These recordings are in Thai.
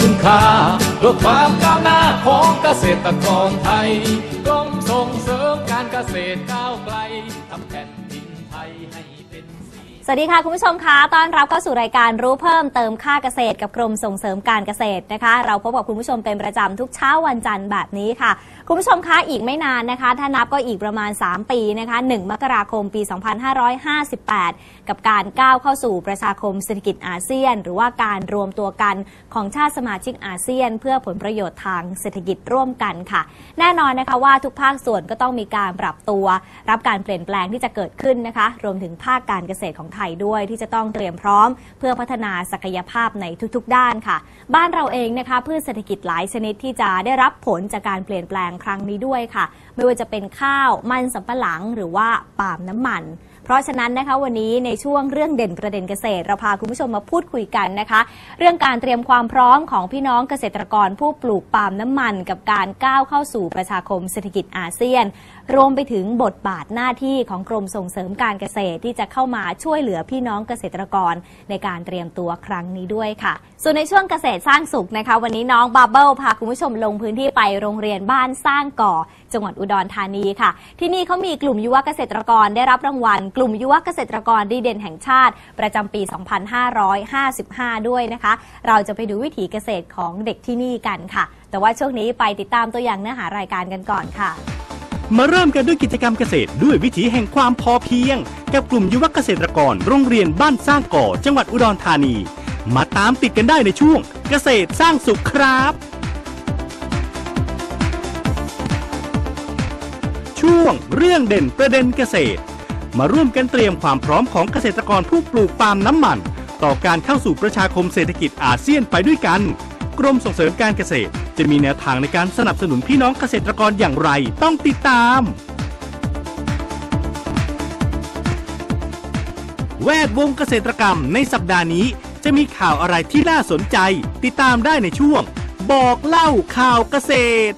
คุณค่าเพื่อความก้าวหน้าของเกษตรกรไทยกรมส่งเสริมการเกษตรก้าวไกล วัสดีค่ะ คุณผู้ชมคะต้อนรับเข้าสู่รายการรู้เพิ่มเติมค่าเกษตรกับกรมส่งเสริมการเกษตรนะคะ เราพบกับคุณผู้ชมเป็นประจำทุกเช้าวันจันทร์แบบนี้ค่ะ คุณผู้ชมคะอีกไม่นานนะคะ ถ้านับก็อีกประมาณ 3 ปีนะคะ 1 มกราคมปี 2558 กับการก้าวเข้าสู่ประชาคมเศรษฐกิจอาเซียน หรือว่าการรวมตัวกันของชาติสมาชิกอาเซียน เพื่อผลประโยชน์ทางเศรษฐกิจร่วมกันค่ะ แน่นอนนะคะว่าทุกภาคส่วนก็ต้องมีการปรับตัว รับการเปลี่ยนแปลงที่จะเกิดขึ้นนะคะ รวมถึงภาคการเกษตรของไทยด้วยที่จะต้องเตรียมพร้อม เพื่อพัฒนาศักยภาพในทุกๆ ด้านค่ะ บ้านเราเองนะคะพืชเศรษฐกิจหลายชนิดที่จะได้รับผลจากการเปลี่ยนแปลงครั้งนี้ด้วยค่ะ ไม่ว่าจะเป็นข้าวมันสำปะหลังหรือว่าปาล์มน้ำมัน เพราะฉะนั้นนะคะวันนี้ในช่วงเรื่องเด่นประเด็นเกษตร เราพาคุณผู้ชมมาพูดคุยกันนะคะ เรื่องการเตรียมความพร้อมของพี่น้องเกษตรกรผู้ปลูกปาล์มน้ำมัน กับการก้าวเข้าสู่ประชาคมเศรษฐกิจอาเซียน รวมไปถึงบทบาทหน้าที่ของกรมส่งเสริมการเกษตรที่จะเข้ามาช่วยเหลือพี่น้องเกษตรกรในการเตรียมตัวครั้งนี้ด้วยค่ะ ส่วนในช่วงเกษตรสร้างสุขนะคะ วันนี้น้องบาเบิลพาคุณผู้ชมลงพื้นที่ไปโรงเรียนบ้านสร้างก่อ จังหวัดอุดรธานีค่ะ ที่นี่เขามีกลุ่มยุวเกษตรกรได้รับรางวัล กลุ่มยุวเกษตรกรดีเด่นแห่งชาติ ประจำปี 2555 ด้วยนะคะ เราจะไปดูวิถีเกษตรของเด็กที่นี่กันค่ะ แต่ว่าช่วงนี้ไปติดตามตัวอย่างเนื้อหารายการกันก่อนค่ะ มาเริ่มกันด้วยกิจกรรมเกษตรด้วยวิถีแห่งความพอเพียง กับกลุ่มยุวเกษตรกรโรงเรียนบ้านสร้างก่อจังหวัดอุดรธานี มาตามติดกันได้ในช่วงเกษตรสร้างสุขครับ ช่วงเรื่องเด่นประเด็นเกษตร มาร่วมกันเตรียมความพร้อมของเกษตรกรผู้ปลูกปาล์มน้ำมัน ต่อการเข้าสู่ประชาคมเศรษฐกิจอาเซียนไปด้วยกัน กรมส่งเสริมการเกษตร จะมีแนวทางในการสนับสนุนพี่น้องเกษตรกรอย่างไรต้องติดตาม แวดวงเกษตรกรรมในสัปดาห์นี้ จะมีข่าวอะไรที่น่าสนใจ ติดตามได้ในช่วง บอกเล่าข่าวเกษตร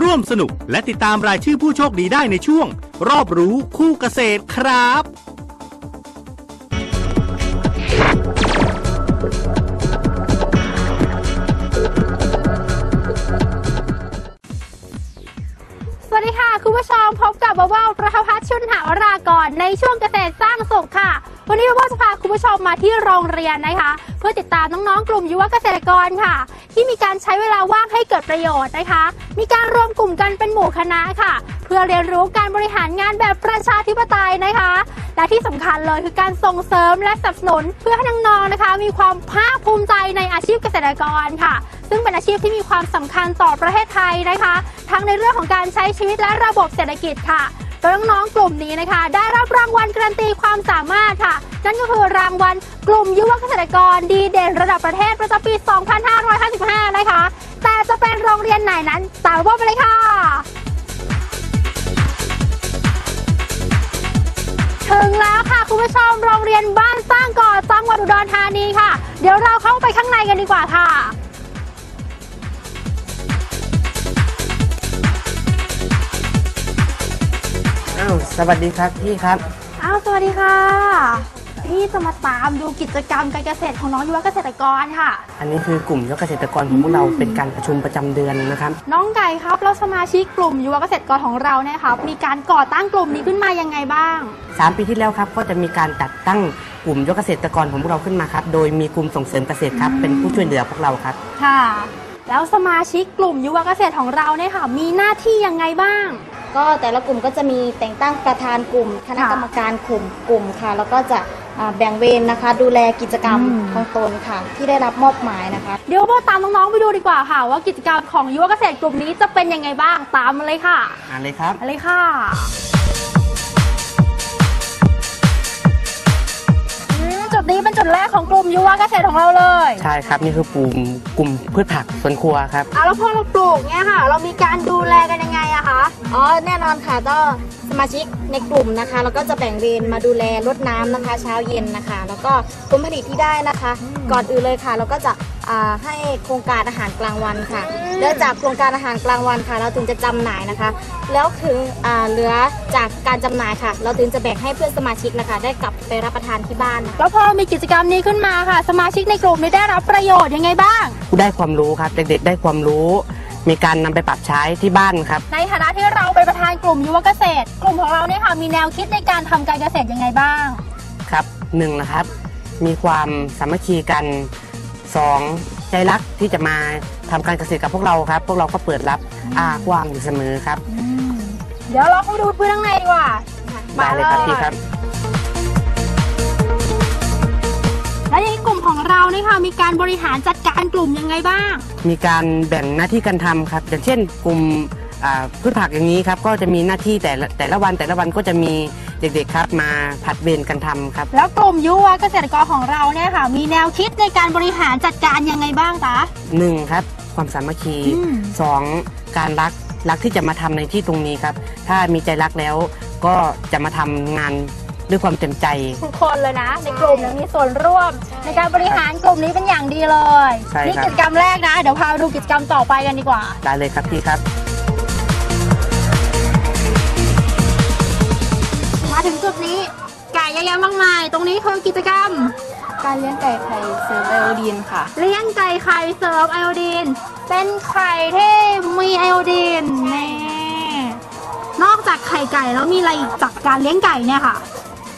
ร่วมสนุกและติดตามรายชื่อผู้โชคดีได้ในช่วง รอบรู้คู่เกษตรครับ มพบกับบ้าว่าประพัฒชุนหาวรากรในช่วงเกษตรสร้างสุขค่ะ วันนี้บ้าว่าจะพาคุณผู้ชมมาที่โรงเรียนนะคะ เพื่อติดตามน้องๆ กลุ่มยุวเกษตรกรค่ะ ที่มีการใช้เวลาว่างให้เกิดประโยชน์นะคะ มีการรวมกลุ่มกันเป็นหมู่คณะค่ะ เพื่อเรียนรู้การบริหารงานแบบประชาธิปไตยนะคะ และที่สำคัญเลยคือการส่งเสริมและสนับสนุนเพื่อให้น้องๆนะคะ มีความภาคภูมิใจในอาชีพเกษตรกรค่ะ ซึ่งเป็นอาชีพที่มีความสำคัญต่อประเทศไทยนะคะ ทั้งในเรื่องของการใช้ชีวิตและระบบเศรษฐกิจค่ะโดยน้องๆกลุ่มนี้นะคะ ได้รับรางวัลการันตีความสามารถค่ะ นั่นก็คือรางวัลกลุ่มยุวเกษตรกรดีเด่นระดับประเทศประจำปี 2555 นะคะ แต่จะเป็นโรงเรียนไหนนั้นตามว่าไปเลยค่ะถึงแล้วค่ะ คุณผู้ชมโรงเรียนบ้านสร้างก่อจังหวัดอุดรธานีค่ะ เดี๋ยวเราเข้าไปข้างในกันดีกว่าค่ะ สวัสดีครับพี่ครับ อ้าว สวัสดีค่ะ พี่จะมาตามดูกิจกรรมการเกษตรของน้องยุวเกษตรกรค่ะ อันนี้คือกลุ่มยุวเกษตรกรของพวกเราเป็นการประชุมประจำเดือนนะครับ น้องไก่ครับแล้วสมาชิกกลุ่มยุวเกษตรกรของเราเนี่ยครับมีการก่อตั้งกลุ่มนี้ขึ้นมายังไงบ้าง3ปีที่แล้วครับก็จะมีการจัดตั้งกลุ่มยุวเกษตรกรของพวกเราขึ้นมาครับ โดยมีกลุ่มส่งเสริมเกษตรครับเป็นผู้ช่วยเหลือพวกเราครับ ค่ะ แล้วสมาชิกกลุ่มยุวเกษตรของเราเนี่ยค่ะ มีหน้าที่ยังไงบ้าง ก็แต่ละกลุ่มก็จะมีแต่งตั้งประธานกลุ่ม คณะค่ะกรรมการกลุ่มกลุ่มค่ะ แล้วก็จะอ่าแบ่งเวรนะคะ ดูแลกิจกรรมอืมของตนค่ะ ที่ได้รับมอบหมายนะคะ เดี๋ยวเราตามน้องๆไปดูดีกว่าค่ะ ว่ากิจกรรมของยุวเกษตรกลุ่มนี้จะเป็นยังไงบ้างตามมาเลยค่ะอ่านเลยครับมาเลยค่ะ ดนี้เป็นจุดแรกของกลุ่มยุวเกษตรของเราเลยใช่ครับนี่คือกลุ่มกลุ่มพืชผักสวนครัวครับอะแล้วพอเราปลูกเนี่ยค่ะ เรามีการดูแลกันยังไงอะคะอ๋อแน่นอนค่ะก็สมาชิกในกลุ่มนะคะแล้วก็จะแบ่งเวรมาดูแลรดน้ำนะคะ เช้าเย็นนะคะ แล้วก็ผลผลิตที่ได้นะคะ ก่อนอื่นเลยค่ะ เราก็จะอ่าให้โครงการอาหารกลางวันค่ะแล้วจากโครงการอาหารกลางวันค่ะ เราถึงจะจำหน่ายนะคะ แล้วถึงอ่าเหลือจากการจำหน่ายค่ะ เราถึงจะแบ่งให้เพื่อนสมาชิกนะคะ ได้กลับไปรับประทานที่บ้านนะคะแล้วพอมีกิจกรรมนี้ขึ้นมาค่ะ สมาชิกในกลุ่มนี้ได้รับประโยชน์ยังไงบ้าง ได้ความรู้ครับเด็กๆได้ความรู้ มีการนำไปปรับใช้ที่บ้านครับ ในฐานะที่เราเป็นประธานกลุ่มยุวเกษตร กลุ่มของเราเนี่ยค่ะมีแนวคิดในการทำการเกษตรยังไงบ้าง ครับหนึ่งนะครับ มีความสามัคคีกันสองใจรักที่จะมาทำการเกษตรกับพวกเราครับ พวกเราก็เปิดรับอากว้างอยู่เสมอครับ เดี๋ยวเราเข้าไปดูพื้นข้างในดีกว่าได้เลยครับพี่ครับ แล้วอย่างนี้กลุ่มของเราเนี่ยค่ะมีการบริหารจัดการกลุ่มยังไงบ้าง มีการแบ่งหน้าที่การทำครับ อย่างเช่นกลุ่มอ่าพืชผักอย่างนี้ครับ ก็จะมีหน้าที่แต่ละแต่ละวันแต่ละวันก็จะมีเด็กๆครับ มาผัดเวรกันทำครับ แล้วกลุ่มยุวเกษตรกรของเราเนี่ยค่ะ มีแนวคิดในการบริหารจัดการยังไงบ้างคะ หนึ่งครับความสามัคคีอืม สองการรักรักที่จะมาทำในที่ตรงนี้ครับ ถ้ามีใจรักแล้วก็จะมาทำงาน ด้วยความเต็มใจ ทุกคนเลยนะ ในกลุ่มเนี่ยมีส่วนร่วม ในการบริหารกลุ่มนี้เป็นอย่างดีเลยใช่ครับ นี่กิจกรรมแรกนะ เดี๋ยวพาไปดูกิจกรรมต่อไปกันดีกว่า ได้เลยครับพี่ครับ มาถึงจุดนี้ไก่เยอะแยะมากมาย ตรงนี้คือกิจกรรม การเลี้ยงไก่ไข่เสริมไอโอดีนค่ะ เลี้ยงไก่ไข่เสริมไอโอดีน เป็นไข่ที่มีไอโอดีนแน่นอกจากไข่ไก่แล้วมีอะไรอีกจากการเลี้ยงไก่เนี่ยค่ะ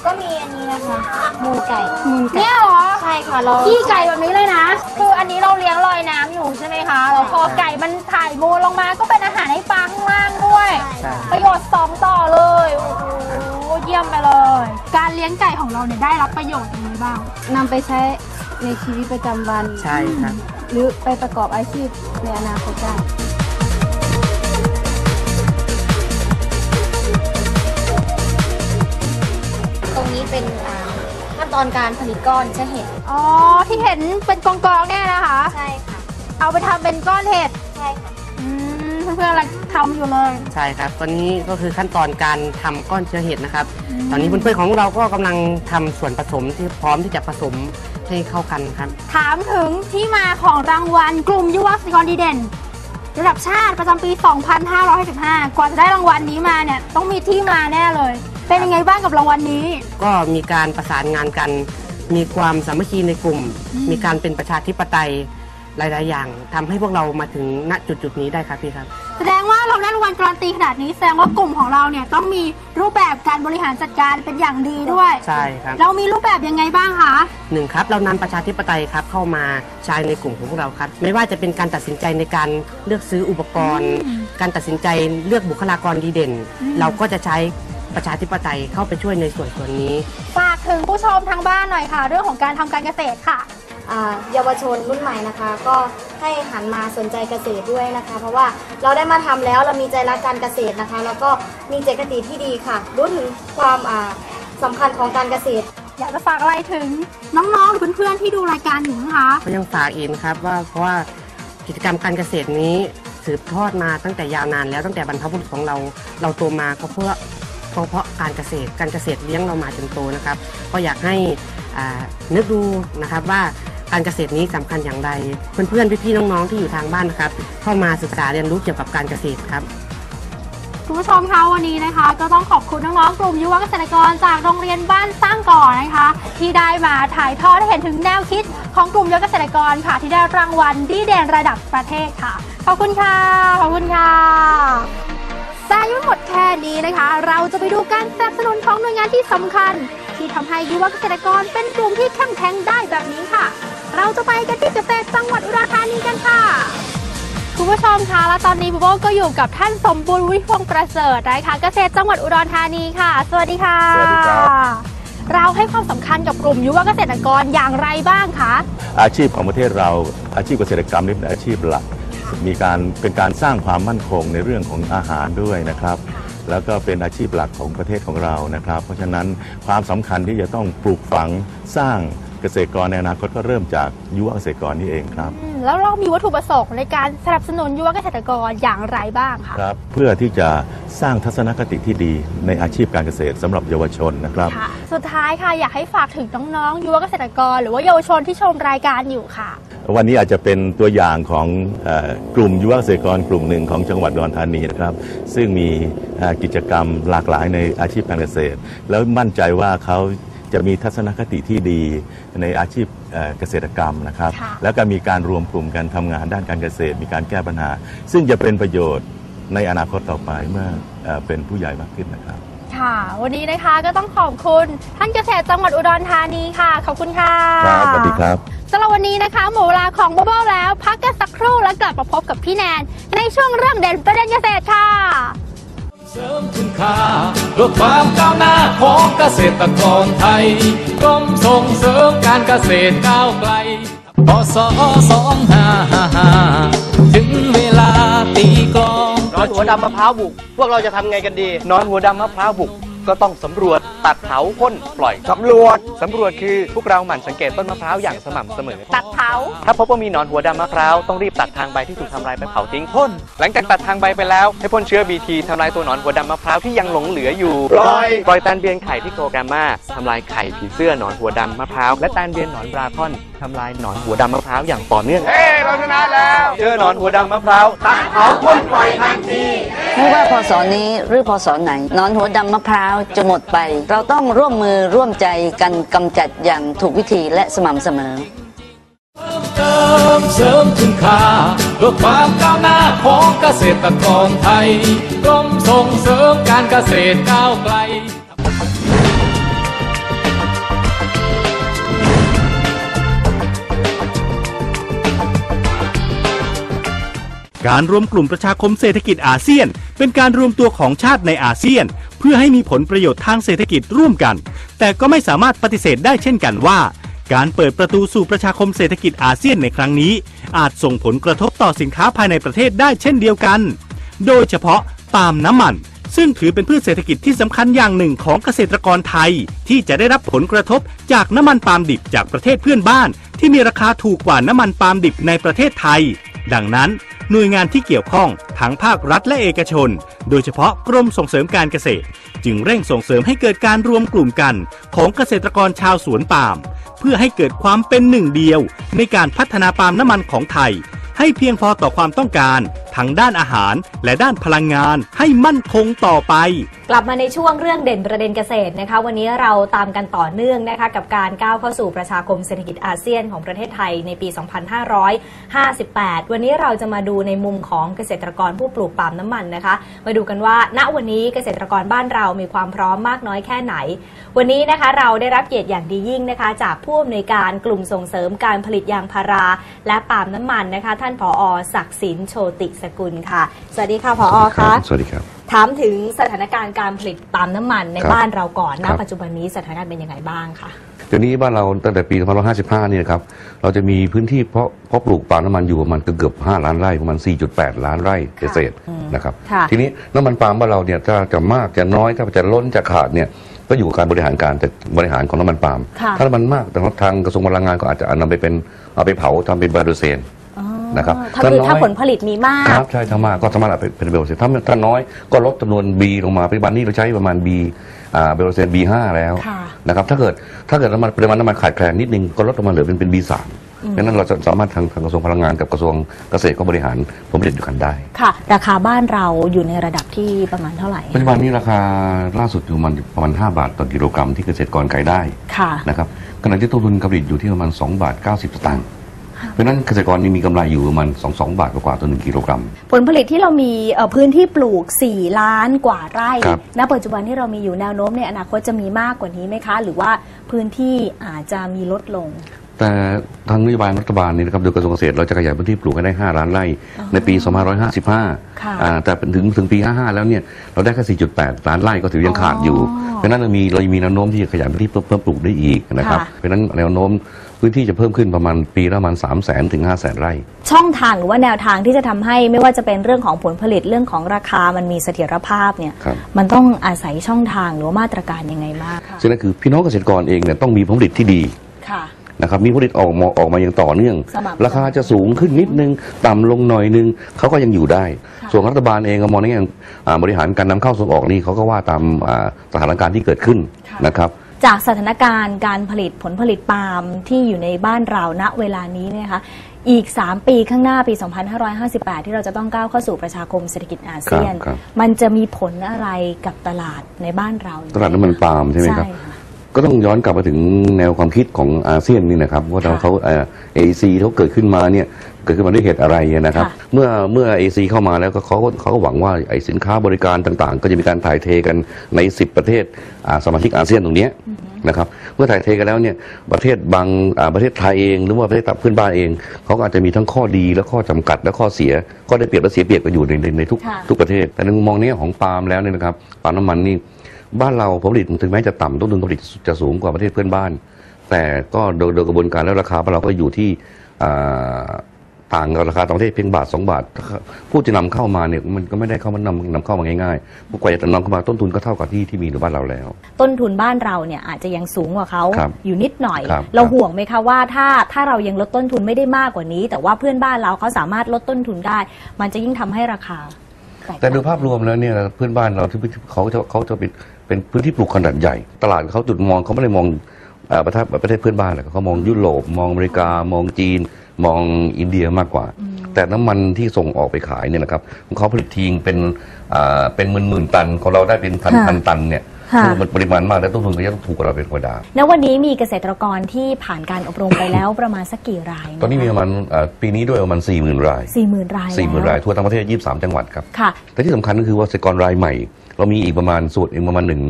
ก็มีอันนี้นะคะมูลไก่มูลไก่เนี่ยเหรอใช่ค่ะเราขี้ไก่แบบนี้เลยนะ คืออันนี้เราเลี้ยงลอยน้ำอยู่ใช่ไหมคะแล้วพอไก่มันถ่ายมูลลงมาก็เป็นอาหารให้ปลาข้างล่างด้วย ใช่ ประโยชน์สองต่อเลยโอ้โหเยี่ยมไปเลย การเลี้ยงไก่ของเราเนี่ยได้รับประโยชน์ยังไงบ้าง นำไปใช้ในชีวิตประจำวัน ใช่ครับ หรือไปประกอบอาชีพในอนาคตได้ นี้เป็นอ่าขั้นตอนการผลิตก้อนชะเห็ดอ๋อที่เห็นเป็นกองๆเนี่ยนะคะ ใช่ค่ะเอาไปทำเป็นก้อนเห็ดใช่ค่ะอืมเพื่อนๆกำลังทำอยู่เลย ใช่ครับ ตอนนี้ก็คือขั้นตอนการทำก้อนเชื้อเห็ดนะครับ ตอนนี้เพื่อนๆของเราก็กำลังทำส่วนผสมที่พร้อมที่จะผสมให้เข้ากันครับ ถามถึงที่มาของรางวัลกลุ่มยุวศิกรดีเด่น ระดับชาติประจำปี 2555 กว่าจะได้รางวัลนี้มาเนี่ย ต้องมีที่มาแน่เลย เป็นยังไงบ้างกับรางวัลนี้ ก็มีการประสานงานกัน มีความสามัคคีในกลุ่ม มีการเป็นประชาธิปไตยหลาย ๆ อย่างทำให้พวกเรามาถึงณจุดจุดๆนี้ได้ครับพี่ครับ แสดงว่าเราได้รางวัลการันตีขนาดนี้แสดงว่ากลุ่มของเราเนี่ยต้องมีรูปแบบการบริหารจัดการเป็นอย่างดีด้วย ใช่ครับเรามีรูปแบบยังไงบ้างคะ หนึ่งครับเรานำประชาธิปไตยครับเข้ามาใช้ในกลุ่มของพวกเราครับ ไม่ว่าจะเป็นการตัดสินใจในการเลือกซื้ออุปกรณ์ การตัดสินใจเลือกบุคลากรดีเด่น เราก็จะใช้ ประชาธิปไตยเข้าไปช่วยในส่วนส่วนนี้ ฝากถึงผู้ชมทางบ้านหน่อยค่ะ เรื่องของการทำการเกษตรค่ะ อ่าเยาวชนรุ่นใหม่นะคะ ก็ให้หันมาสนใจเกษตรด้วยนะคะ เพราะว่าเราได้มาทำแล้วเรามีใจรักการเกษตรนะคะ แล้วก็มีเจตคติที่ดีค่ะ รู้ถึงความอ่าสำคัญของการเกษตร อยากจะฝากอะไรถึงน้องๆหรือเพื่อนๆที่ดูรายการอยู่นะคะ ก็ยังฝากอีกนะครับว่าเพราะว่ากิจกรรมการเกษตรนี้สืบทอดมาตั้งแต่ยาวนานแล้วตั้งแต่บรรพบุรุษของเราเราโตมาก็เพื่อ เพราะเพราะการเกษตรการเกษตรเลี้ยงเรามาจนโตนะครับ ก็อยากให้อ่านึกดูนะครับว่าการเกษตรนี้สำคัญอย่างไร เพื่อนๆพี่ๆน้องๆที่อยู่ทางบ้านนะครับ เข้ามาศึกษาเรียนรู้เกี่ยวกับการเกษตรครับ คุณผู้ชมคะวันนี้นะคะ ก็ต้องขอบคุณน้องๆกลุ่มยุวเกษตรกรจากโรงเรียนบ้านสร้างก่อนนะคะ ที่ได้มาถ่ายทอดให้เห็นถึงแนวคิดของกลุ่มยุวเกษตรกรค่ะ ที่ได้รางวัลดีเด่นระดับประเทศค่ะขอบคุณค่ะขอบคุณค่ะ แต่ยังไม่หมดแค่นี้นะคะ เราจะไปดูการสนับสนุนของหน่วยงานที่สำคัญ ที่ทำให้ยุวเกษตรกรเป็นกลุ่มที่เข้มแข็งได้แบบนี้ค่ะ เราจะไปกันที่เกษตรจังหวัดอุดรธานีกันค่ะคุณผู้ชมคะและตอนนี้บุโบก็อยู่กับท่านสมบูรณ์วิพงษ์ประเสริฐนะคะเกษตรจังหวัดอุดรธานีค่ะ สวัสดีค่ะสวัสดีครับเราให้ความสำคัญกับกลุ่มยุวเกษตรกรอย่างไรบ้างคะอาชีพของประเทศเราอาชีพเกษตรกรรมนี่เป็นอาชีพหลัก มีการเป็นการสร้างความมั่นคงในเรื่องของอาหารด้วยนะครับ แล้วก็เป็นอาชีพหลักของประเทศของเรานะครับ เพราะฉะนั้นความสำคัญที่จะต้องปลูกฝังสร้างเกษตรกรในอนาคตก็เริ่มจากยุวเกษตรกรนี่เองครับอืมแล้วเรามีวัตถุประสงค์ในการสนับสนุนยุวเกษตรกรอย่างไรบ้างคะครับเพื่อที่จะสร้างทัศนคติที่ดีในอาชีพการเกษตรสำหรับเยาวชนนะครับค่ะสุดท้ายค่ะอยากให้ฝากถึงน้องๆยุวเกษตรกร หรือว่าเยาวชนที่ชมรายการอยู่ค่ะ วันนี้อาจจะเป็นตัวอย่างของเออกลุ่มยุวเกษตรกรกลุ่มหนึ่งของจังหวัดอุดรธานีนะครับ ซึ่งมีเอ่อกิจกรรมหลากหลายในอาชีพการเกษตร แล้วมั่นใจว่าเขาจะมีทัศนคติที่ดีในอาชีพเอ่อเกษตรกรรมนะครับค่ะแล้วก็มีการรวมกลุ่มกันทำงานด้านการเกษตร มีการแก้ปัญหา ซึ่งจะเป็นประโยชน์ในอนาคตต่อไปเมื่อเอ่อเป็นผู้ใหญ่มากขึ้นนะครับ ค่ะ วันนี้นะคะก็ต้องขอบคุณท่านเกษตรจังหวัดอุดรธานีค่ะ ขอบคุณค่ะครับสวัสดีครับสำหรับวันนี้นะคะหมดเวลาของบ๊อบเแล้ว พักกันสักครู่แล้วกลับมาพบกับพี่แนน ในช่วงเรื่องเด่นประเด็นเกษตรค่ะ เสริมคุณค่าลดความก้าวหน้าของเกษตรกรไทยกรมส่งเสริมการเกษตรก้าวไกลพศสองห้าห้าห้าถึงเวลาตีกลอง นอนหัวดำมะพร้าวบุก พวกเราจะทำไงกันดี นอนหัวดำมะพร้าวบุก ก็ต้องสำรวจตัดเผาพ่นปล่อยสำรวจ สำรวจคือพวกเราหมั่นสังเกตต้นมะพร้าวอย่างสม่ำเสมอ ตัดเผา ถ้าพบว่ามีหนอนหัวดำมะพร้าวต้องรีบตัดทางใบที่ถูกทำลายไปเผาทิ้งพ่นหลังจากตัดทางใบไปแล้วให้พ่นเชื้อ BT ทำลายตัวหนอนหัวดำมะพร้าวที่ยังหลงเหลืออยู่ปล่อย ปล่อยแตนเบียนไข่ที่โกแกรมมาทำลายไข่ผีเสื้อหนอนหัวดำมะพร้าวและแตนเบียนหนอนบราคอนทำลายหนอนหัวดำมะพร้าวอย่างต่อเนื่องเฮ้เราชนะแล้วเจอหนอนหัวดำมะพร้าวตัดเผาพ่นปล่อยทันที ไม่ว่าพศนี้หรือพศไหนหนอนหัวดำมะพร้าวจะหมดไป เราต้องร่วมมือร่วมใจกันกำจัดอย่างถูกวิธีและสม่ำเสมอเติมเสริมคุณค่าลดความก้าวหน้าของเกษตรกรไทยกรมส่งเสริมการเกษตรก้าวไกลการรวมกลุ่มประชาคมเศรษฐกิจอาเซียน เป็นการรวมตัวของชาติในอาเซียนเพื่อให้มีผลประโยชน์ทางเศรษฐกิจร่วมกัน แต่ก็ไม่สามารถปฏิเสธได้เช่นกันว่า การเปิดประตูสู่ประชาคมเศรษฐกิจอาเซียนในครั้งนี้ อาจส่งผลกระทบต่อสินค้าภายในประเทศได้เช่นเดียวกัน โดยเฉพาะปาล์มน้ำมัน ซึ่งถือเป็นพืชเศรษฐกิจที่สำคัญอย่างหนึ่งของเกษตรกรไทย ที่จะได้รับผลกระทบจากน้ำมันปาล์มดิบจากประเทศเพื่อนบ้าน ที่มีราคาถูกกว่าน้ำมันปาล์มดิบในประเทศไทย ดังนั้น หน่วยงานที่เกี่ยวข้องทั้งภาครัฐและเอกชน โดยเฉพาะกรมส่งเสริมการเกษตร จึงเร่งส่งเสริมให้เกิดการรวมกลุ่มกันของเกษตรกรชาวสวนปาล์มเพื่อให้เกิดความเป็นหนึ่งเดียว ในการพัฒนาปาล์มน้ำมันของไทย ให้เพียงพอต่อความต้องการ ทั้งด้านอาหารและด้านพลังงานให้มั่นคงต่อไปกลับมาในช่วงเรื่องเด่นประเด็นเกษตรนะคะ วันนี้เราตามกันต่อเนื่องนะคะกับการก้าวเข้าสู่ประชาคมเศรษฐกิจอาเซียนของประเทศไทยในปี 2558 วันนี้เราจะมาดูในมุมของเกษตรกรผู้ปลูกปาล์มน้ำมันนะคะ มาดูกันว่า ณวันนี้เกษตรกรบ้านเรามีความพร้อมมากน้อยแค่ไหน วันนี้นะคะเราได้รับเกียรติอย่างดียิ่งนะคะ จากผู้อำนวยการกลุ่มส่งเสริมการผลิตยางพารา และปาล์มน้ำมันนะคะ ท่านผอศักดิ์สินโชติสกุลค่ะ สวัสดีค่ะผอคะสวัสดีครับ ถามถึงสถานการณ์การผลิตปาล์มน้ำมันในครับบ้านเราก่อนณครับปัจจุบันนี้สถานการณ์เป็นยังไงบ้างคะ เดี๋ยวนี้บ้านเราตั้งแต่ปี2555 เนี่ยนะครับ เราจะมีพื้นที่เพาะเพาะปลูกปาล์มน้ำมันอยู่ประมาณเกือบๆ5ล้านไร่ประมาณ 4.8 ล้านไร่เศษๆนะครับ ค่ะ ทีนี้น้ำมันปาล์มบ้านเราเนี่ยถ้าจะมากจะน้อยถ้าจะล้นจะขาดเนี่ยก็อยู่กับการบริหารการจัดบริหารของน้ำมันปาล์มค่ะ ถ้าน้ำมันมากแต่ว่าทางกระทรวงพลังงานก็อาจจะเอานำไปเป็นเอาไปเผาทำเป็นไบโอเซน นะครับถ้าคือถ้าน้อยถ้าผลผลิตมีมากครับใช่ถ้ามากก็สามารถเอาไปเป็นเบลเซนถ้าถ้าน้อยก็ลดจำนวน B ลงมาปัจจุบันนี้เราใช้ประมาณ B อ่าเบลเซน B5 แล้วค่ะนะครับถ้าเกิดถ้าเกิดน้ำมันปริมาณน้ำมันขาดแคลนนิดนึงก็ลดลงมาเหลือเป็นเป็น B3 ดังนั้นเราจะสามารถทางทางกระทรวงพลังงานกับกระทรวงเกษตรก็บริหารผลผลิตอยู่กันได้ ค่ะ ราคาบ้านเราอยู่ในระดับที่ประมาณเท่าไหร่ ปัจจุบันนี้ราคาล่าสุดอยู่ประมาณประมาณ 5 บาทต่อกิโลกรัมที่เกษตรกรขายได้ ค่ะ นะครับขณะที่ต้นทุนการผลิตอยู่ที่ประมาณ 2 บาท 90สตางค์ เพราะฉะนั้นเกษตรกรนี่มีกำไรอยู่ประมาณ2 2 บาทกว่าๆต่อหนึ่งกิโลกรัม ผลผลิตที่เรามีเอ่อพื้นที่ปลูก 4 ล้านกว่าไร่ครับ ณปัจจุบันที่เรามีอยู่แนวโน้มในอนาคตจะมีมากกว่านี้ไหมคะ หรือว่าพื้นที่อาจจะมีลดลง แต่ทางนโยบายรัฐบาลนี่นะครับโดยกระทรวงเกษตรเราจะขยายพื้นที่ปลูกให้ได้ 5 ล้านไร่ในปี2555ค่ะอ่าแต่ถึงถึงปี 55 แล้วเนี่ยเราได้แค่4.8 ล้านไร่ก็ถือยังขาดอยู่ อ๋อเพราะฉะนั้นเรามีเรามีแนวโน้มที่จะขยายพื้นที่เพิ่มเพิ่มปลูกได้อีกนะครับค่ะ เพราะฉะนั้นแนวโน้ม พื้นที่จะเพิ่มขึ้นประมาณปีละประมาณ3 0 0 0 0 0ถึง 5 0 0 0 0 0ไร่ ช่องทางหรือว่าแนวทางที่จะทำให้ไม่ว่าจะเป็นเรื่องของผลผลิตเรื่องของราคามันมีเสถียรภาพเนี่ยครับ มันต้องอาศัยช่องทางหรือว่ามาตรการยังไงบ้างคะฉะนั้นคือพี่น้องเกษตรกรเองเนี่ยต้องมีผลผลิตที่ดีค่ะ นะครับมีผลผลิตออกมาออกมาอย่างต่อเนื่อง สม่ำเสมอ ราคาจะสูงขึ้นนิดนึง ต่ำลงหน่อยนึงเขาก็ยังอยู่ได้ค่ะส่วนรัฐบาลเองก็มองในแง่อ่าบริหารการนำเข้าส่งออกนี่เขาก็ว่าตามอ่าสถานการณ์ที่เกิดขึ้นนะครับ จากสถานการณ์การผลิตผลผลิตปาล์มที่อยู่ในบ้านเราณเวลานี้เนี่ยนะคะอีก 3 ปีข้างหน้าปี 2558 ที่เราจะต้องก้าวเข้าสู่ประชาคมเศรษฐกิจอาเซียน ครับครับ มันจะมีผลอะไรกับตลาดในบ้านเรา ตลาดน้ำมันปาล์มใช่ไหมครับค่ะ ก็ต้องย้อนกลับมาถึงแนวความคิดของอาเซียนนี่นะครับว่าค่ะเขาเอเอซีเขาเกิดขึ้นมาเนี่ยเกิดขึ้นมาด้วยเหตุอะไรนะครับค่ะเมื่อเมื่อเอซีเข้ามาแล้วก็เขาก็เขาก็หวังว่าไอ้สินค้าบริการต่างๆ ก็จะมีการถ่ายเทกันใน 10 ประเทศอ่าสมาชิกอาเซียนตรงเนี้ยนะครับเมื่อถ่ายเทกันแล้วเนี่ยประเทศบางอ่าประเทศไทยเอง หรือว่าประเทศเพื่อนบ้านเองเขาก็อาจจะมีทั้งข้อดีและข้อจำกัดและข้อเสียข้อได้เปรียบและเสียเปรียบกันอยู่ในในในทุกค่ะทุกประเทศ แต่ในมุมมองเนี้ยของปาล์มแล้วเนี่ยนะครับปาล์มน้ำมันนี่ บ้านเราผลผลิตถึงแม้จะต่ำต้นทุนผลิตจะสูงกว่าประเทศเพื่อนบ้าน แต่ก็โดยโดยกระบวนการแล้วราคาบ้านเราก็อยู่ที่อ่าต่างกับราคาต่างประเทศเพียงบาท 2 บาท ผู้จะนำเข้ามาเนี่ยมันก็ไม่ได้เข้ามานำนำเข้ามาง่ายๆเพราะกว่าจะนำเข้ามาต้นทุนก็เท่ากับที่ที่มีในบ้านเราแล้ว ต้นทุนบ้านเราเนี่ยอาจจะยังสูงกว่าเขาครับอยู่นิดหน่อยครับเราครับห่วงไหมคะว่าถ้าถ้าเรายังลดต้นทุนไม่ได้มากกว่านี้ แต่ว่าเพื่อนบ้านเราเขาสามารถลดต้นทุนได้ มันจะยิ่งทำให้ราคาตกแต่โดยต่างภาพรวมแล้วเนี่ยเพื่อนบ้านเราที่เขาจะเขาจะเป็น เป็นพื้นที่ปลูกขนาดใหญ่ ตลาดเขาจุดมองเขาไม่ได้มองเอ่อประเทศประเทศเพื่อนบ้านหรอกเขามองยุโรปมองอเมริกามองจีน มองอินเดียมากกว่า แต่น้ำมันที่ส่งออกไปขายเนี่ยนะครับของเขาผลิตทิ้งเป็นอ่าเป็นหมื่นหมื่นๆตันของเราได้เป็นพันค่ะพันตันเนี่ยค่ะคือมันปริมาณมากและต้นทุนก็จะต้องถูกกว่าเราเป็นธรรมดาณวันนี้มีเกษตรกรที่ผ่านการอบรมไปแล้วประมาณสักกี่ราย ตอนนี้มีประมาณอ่าปีนี้ด้วยประมาณ 4 0,000 รายสี่หมื่นราย 4 0,000แล้วรายทั่วทั้งประเทศ 23 จังหวัดครับ ค่ะ แต่ที่สำคัญก็คือว่าเกษตรกรรายใหม่ เรามีอีกประมาณส่วนอีกประมาณหนึ่ง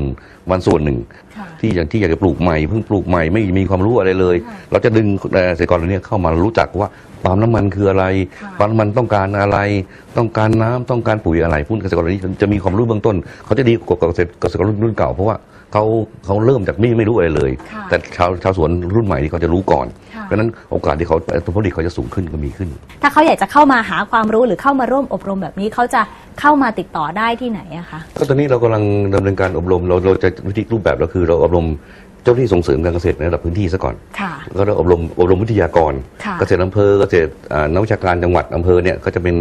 วันส่วนหนึ่ง ค่ะ ที่อยากที่อยากจะปลูกใหม่เพิ่งปลูกใหม่ไม่มีความรู้อะไรเลยเราจะดึงเอ่อเกษตรกรเหล่านี้เข้ามารู้จักว่าปาล์มน้ำมันคืออะไรค่ะปาล์มน้ำมันต้องการอะไร ต้องการน้ำต้องการปุ๋ยอะไรพวกเกษตรกรเหล่านี้จะมีความรู้เบื้องต้น เขาจะดีกว่าเกษตรเกษตรกรรุ่นเก่าเพราะว่า เขาเขาเริ่มจากไม่ไม่รู้อะไรเลย ค่ะแต่ชาวชาวสวนรุ่นใหม่นี่เขาจะรู้ก่อน ค่ะ เพราะฉะนั้นโอกาสที่เขาผลผลิตเขาจะสูงขึ้นก็มีขึ้น ถ้าเขาอยากจะเข้ามาหาความรู้หรือเข้ามาร่วมอบรมแบบนี้เขาจะเข้ามาติดต่อได้ที่ไหนอะคะ ก็ตอนนี้เรากำลังดำเนินการอบรมเราเราจะวิธีรูปแบบเราคือเราอบรมเจ้าหน้าที่ส่งเสริมการเกษตรในระดับพื้นที่ซะก่อน ค่ะ ก็ได้อบรมอบรมวิทยากร ค่ะ เกษตรอำเภอเกษตรอ่านักวิชาการจังหวัดอำเภอเนี่ยก็จะเป็น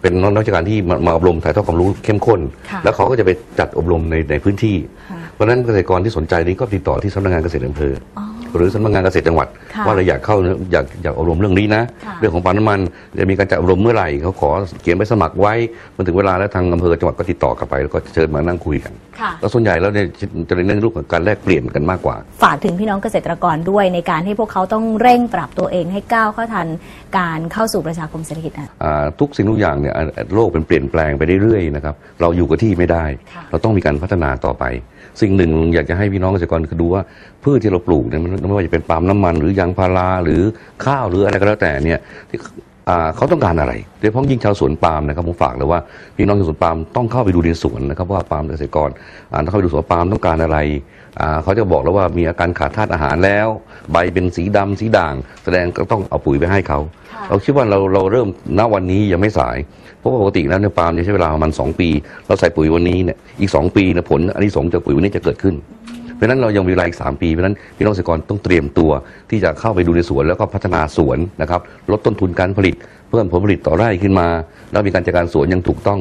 เป็นนักวิชาการที่มามาอบรมถ่ายทอดความรู้เข้มข้น ค่ะแล้วเขาก็จะไปจัดอบรมในในพื้นที่ ค่ะ เพราะฉะนั้นเกษตรกรที่สนใจนี้ก็ติดต่อที่สำนักงานเกษตรอำเภอออหรือสำนักงานเกษตรจังหวัด ค่ะว่าเราอยากเข้าอยากอยากอบรมเรื่องนี้นะ ค่ะ เรื่องของปาล์มน้ำมันจะมีการจัดอบรมเมื่อไหร่เขาขอเขียนไปสมัครไว้มันถึงเวลาแล้วทางอำเภอจังหวัดก็ติดต่อกลับไปแล้วก็เชิญมานั่งคุยกัน ค่ะ แล้วส่วนใหญ่แล้วเนี่ยจะเน้นเรื่องของการแลกเปลี่ยนกันมากกว่า ฝากถึงพี่น้องเกษตรกรด้วยในการที่พวกเขาต้องเร่งปรับตัวเองให้ก้าวเข้าทันการเข้าสู่ประชาคมเศรษฐกิจอะ อ่าทุกสิ่งทุกอย่างเนี่ยอ่าโลกเป็นเปลี่ยนแปลงไปเรื่อยๆนะครับเราอยู่กับที่ไม่ได้ ค่ะ เราต้องมีการพัฒนาต่อไป สิ่งหนึ่งอยากจะให้พี่น้องเกษตรกรคือดูว่าพืชที่เราปลูกเนี่ยมันไม่ว่าจะเป็นปาล์มน้ำมัน หรือยางพาราหรือข้าวหรืออะไรก็แล้วแต่เนี่ยที่อ่าเขาต้องการอะไรโดยเฉพาะยิ่งชาวสวนปาล์มนะครับผมฝากเลยว่าพี่น้องชาวสวนปาล์มต้องเข้าไปดูในสวนนะครับว่าปาล์มเกษตรกรอ่าต้องเข้าไปดูสวนปาล์มต้องการอะไร เขาจะบอกแล้วว่ามีอาการขาดธาตุอาหารแล้ว ใบเป็นสีดำสีด่าง แสดงก็ต้องเอาปุ๋ยไปให้เขาค่ะเราคิดว่าเราเราเริ่มณวันนี้ยังไม่สาย เพราะว่าปกติแล้วเนี่ยปาล์มจะใช้เวลาประมาณสองปี เราใส่ปุ๋ยวันนี้เนี่ยอีกสองปีเนยผลอันนี้สงส์จากปุ๋ยวันนี้จะเกิดขึ้นเพราะฉะนั้นเรายังมีเวลาอีกสามปีเพราะฉะนั้นพี่น้องเกษตรกรต้องเตรียมตัวที่จะเข้าไปดูในสวนแล้วก็พัฒนาสวนนะครับลดต้นทุนการผลิต เพิ่มผลผลิตต่อไร่ขึ้นมา แล้วมีการจัดการสวนอยังถูกต้อง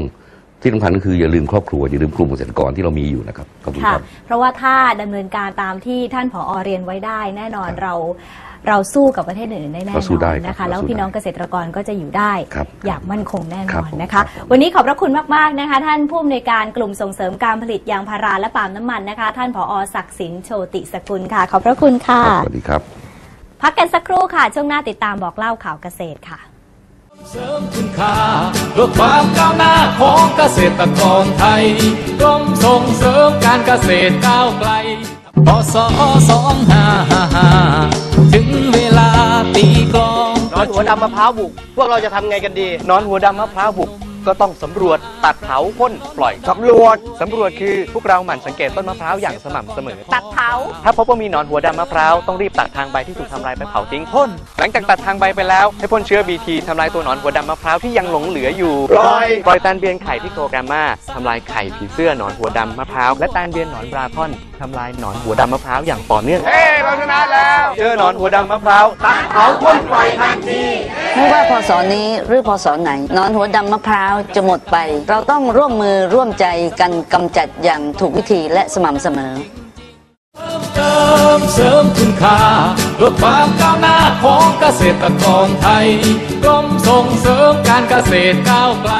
ที่สำคัญก็คืออย่าลืมครอบครัว อย่าลืมกลุ่มเกษตรกรที่เรามีอยู่นะครับขอบคุณค่ะ ครับ เพราะว่าถ้าดำเนินการตามที่ท่านผอเรียนไว้ได้ แน่นอนเราเราสู้กับประเทศอื่นๆได้แน่นเราสู้อได้นครับนะคะเราแล้วสู้พี่น้องได้เกษตรกรก็จะอยู่ได้ ครับอย่างมั่นคงแน่นครัอบนผมนะครัคะบวันนี้ขอบพระคุณมากๆนะคะ ท่านผู้อำนวยการกลุ่มส่งเสริมการผลิตยางพาราและปาล์มน้ำมันนะคะ ท่านผอศักดิ์สินโชติสกุลค่ะ ขอบพระคุณค่ะ สวัสดีครับ พักกันสักครู่ค่ะ ช่วงหน้าติดตามบอกเล่าข่าวเกษตรค่ะ เสริมคุณค่าเพื่อความก้าวหน้าของเกษตรกรไทยกรมส่งเสริมการเกษตรก้าวไกลพศสองห้าห้าห้าถึงเวลาตีกลองนอนหัวดำมะพร้าวบุก พวกเราจะทำไงกันดีนอนหัวดำมะพร้าวบุก ก็ต้องสำรวจตัดเผาพ่นปล่อยสำรวจสำรวจคือพวกเราหมั่นสังเกตต้นมะพร้าวอย่างสม่ำเสมอ ตัดเผา ถ้าพบว่ามีหนอนหัวดำมะพร้าวต้องรีบตัดทางใบที่ถูกทำลายไปเผาทิ้งพ่นหลังจากตัดทางใบไปแล้วให้พ่นเชื้อ BT ทำลายตัวหนอนหัวดำมะพร้าวที่ยังหลงเหลืออยู่ปล่อยปล่อยแตนเบียนไข่พิโคแกรมมาทำลายไข่ผีเสื้อหนอนหัวดำมะพร้าวและแตนเบียนหนอนบราคอนทำลายหนอนหัวดำมะพร้าวอย่างต่อเนื่องเฮ้เราชนะแล้วเจอหนอนหัวดำมะพร้าวตัดเผาพ่นปล่อยทันที ไม่ว่าพศนี้หรือพศไหนนอนหัวดำมะพร้าวจะหมดไป เราต้องร่วมมือร่วมใจกันกำจัดอย่างถูกวิธีและสม่ำเสมอเติมเสริมคุณค่าลดความก้าวหน้าของเกษตรกรไทยกรมส่งเสริมการเกษตรก้าวไกล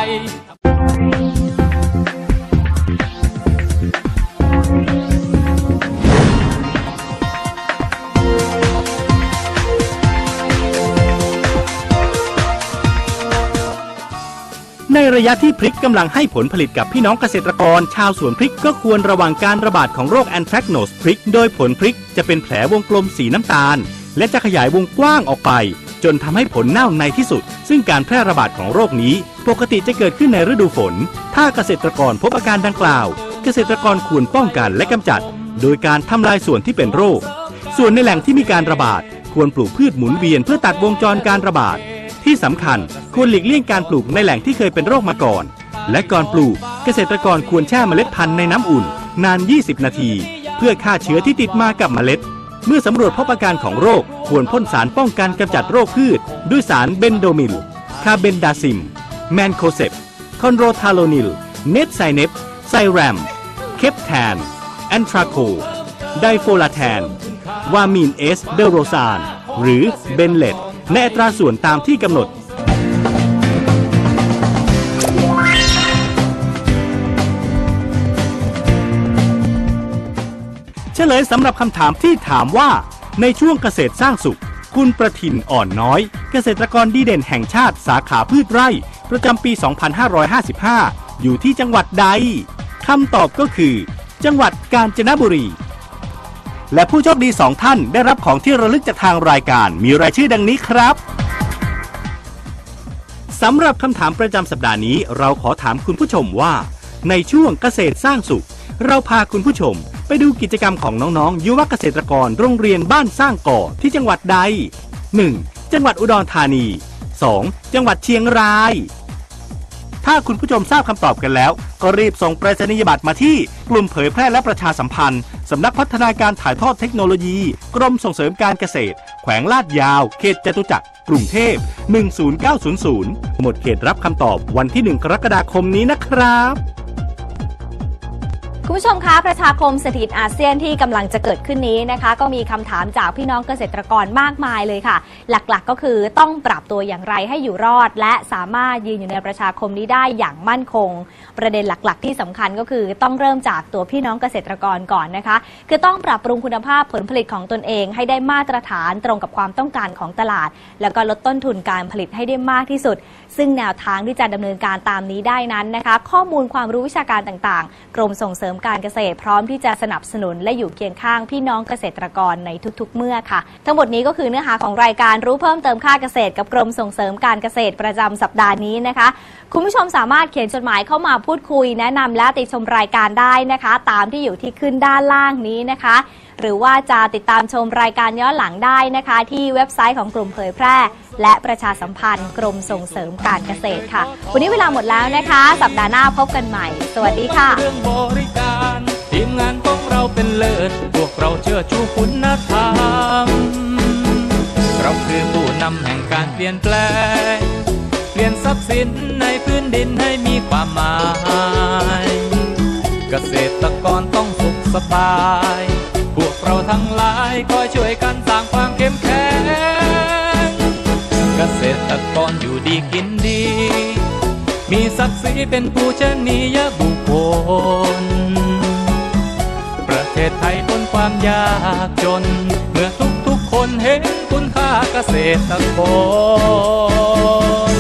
ระยะที่พริกกำลังให้ผลผลิตกับพี่น้องเกษตรกร ชาวสวนพริกก็ควรระวังการระบาดของโรคแอนแทรกโนสพริก โดยผลพริกจะเป็นแผลวงกลมสีน้ำตาล และจะขยายวงกว้างออกไป จนทำให้ผลเน่าในที่สุด ซึ่งการแพร่ระบาดของโรคนี้ ปกติจะเกิดขึ้นในฤดูฝน ถ้าเกษตรกรพบอาการดังกล่าว เกษตรกรควรป้องกันและกำจัด โดยการทำลายส่วนที่เป็นโรค ส่วนในแหล่งที่มีการระบาด ควรปลูกพืชหมุนเวียนเพื่อตัดวงจรการระบาด ที่สำคัญควรหลีกเลี่ยงการปลูกในแหล่งที่เคยเป็นโรคมาก่อน และก่อนปลูกเกษตรกรควรแช่เมล็ดพันธุ์ในน้ำอุ่น นาน 20 นาที เพื่อฆ่าเชื้อที่ติดมากับเมล็ด เมื่อสำรวจพบอาการของโรค ควรพ่นสารป้องกันกำจัดโรคพืช ด้วยสารเบนโดมิล คาเบนดาซิม แมนโคเซปคอนโรทาโลนิล เนตไซเนปไซแรม เคปแทน แอนทราโค ไดโฟลาแทน วามีนเอสเดโรซาน หรือเบนเลต ในอัตราส่วนตามที่กำหนด เฉลยสำหรับคำถามที่ถามว่า ในช่วงเกษตรสร้างสุข คุณประทินอ่อนน้อย เกษตรกรดีเด่นแห่งชาติสาขาพืชไร่ ประจำปี 2555 อยู่ที่จังหวัดใดคำตอบก็คือ จังหวัดกาญจนบุรี และผู้โชคดีสองท่านได้รับของที่ระลึกจากทางรายการ มีรายชื่อดังนี้ครับสำหรับคำถามประจำสัปดาห์นี้ เราขอถามคุณผู้ชมว่า ในช่วงเกษตรสร้างสุข เราพาคุณผู้ชม ไปดูกิจกรรมของน้องๆ ยุวเกษตรกรโรงเรียนบ้านสร้างก่อที่จังหวัดใด 1. จังหวัดอุดรธานี 2. จังหวัดเชียงราย ถ้าคุณผู้ชมทราบคำตอบกันแล้ว ก็รีบส่งไปรษณียบัตรมาที่กลุ่มเผยแพร่และประชาสัมพันธ์สำนักพัฒนาการถ่ายทอดเทคโนโลยี กรมส่งเสริมการเกษตร แขวงลาดยาว เขตจตุจักร กรุงเทพ 10900 หมดเขตรับคำตอบวันที่ 1 กรกฎาคมนี้นะครับ คุณผู้ชมคะประชาคมเศรษฐกิจอาเซียนที่กำลังจะเกิดขึ้นนี้นะคะ ก็มีคำถามจากพี่น้องเกษตรกรมากมายเลยค่ะ หลักๆก็คือต้องปรับตัวอย่างไรให้อยู่รอด และสามารถยืนอยู่ในประชาคมนี้ได้อย่างมั่นคง ประเด็นหลักๆ ที่สำคัญก็คือต้องเริ่มจากตัวพี่น้องเกษตรกรก่อนนะคะ คือต้องปรับปรุงคุณภาพผลผลิตของตนเอง ให้ได้มาตรฐานตรงกับความต้องการของตลาด แล้วก็ลดต้นทุนการผลิตให้ได้มากที่สุด ซึ่งแนวทางที่จะดำเนินการตามนี้ได้นั้นนะคะ ข้อมูลความรู้วิชาการต่างๆ กรมส่งเสริมการเกษตรพร้อมที่จะสนับสนุนและอยู่เคียงข้างพี่น้องเกษตรกรในทุกๆ เมื่อค่ะ ทั้งหมดนี้ก็คือเนื้อหาของรายการรู้เพิ่มเติมค่าเกษตรกับกรมส่งเสริมการเกษตรประจำสัปดาห์นี้นะคะ คุณผู้ชมสามารถเขียนจดหมายเข้ามาพูดคุย แนะนำและติชมรายการได้นะคะ ตามที่อยู่ที่ขึ้นด้านล่างนี้นะคะหรือว่าจะติดตามชมรายการย้อนหลังได้นะคะ ที่เว็บไซต์ของกลุ่มเผยแพร่ และประชาสัมพันธ์กรมส่งเสริมการเกษตรค่ะ วันนี้เวลาหมดแล้วนะคะ สัปดาห์หน้าพบกันใหม่ สวัสดีค่ะ งารทีมงานของเราเป็นเลิศ พวกเราเชื่อชูคุณธรรม เราคือผู้นำแห่งการเปลี่ยนแปลง เปลี่ยนทรัพย์สินในพื้นดินให้มีความหมาย เกษตรกรต้องสุขสบาย พวกเราทั้งหลายคอยช่วยกันสร้างความเข้มแข็ง เกษตรกรอยู่ดีกินดี มีศักดิ์ศรีเป็นผู้ชนียบุคคล ตไทยพ้นความยากจน เมื่อทุกๆคนเห็นคุณค่าเกษตรกร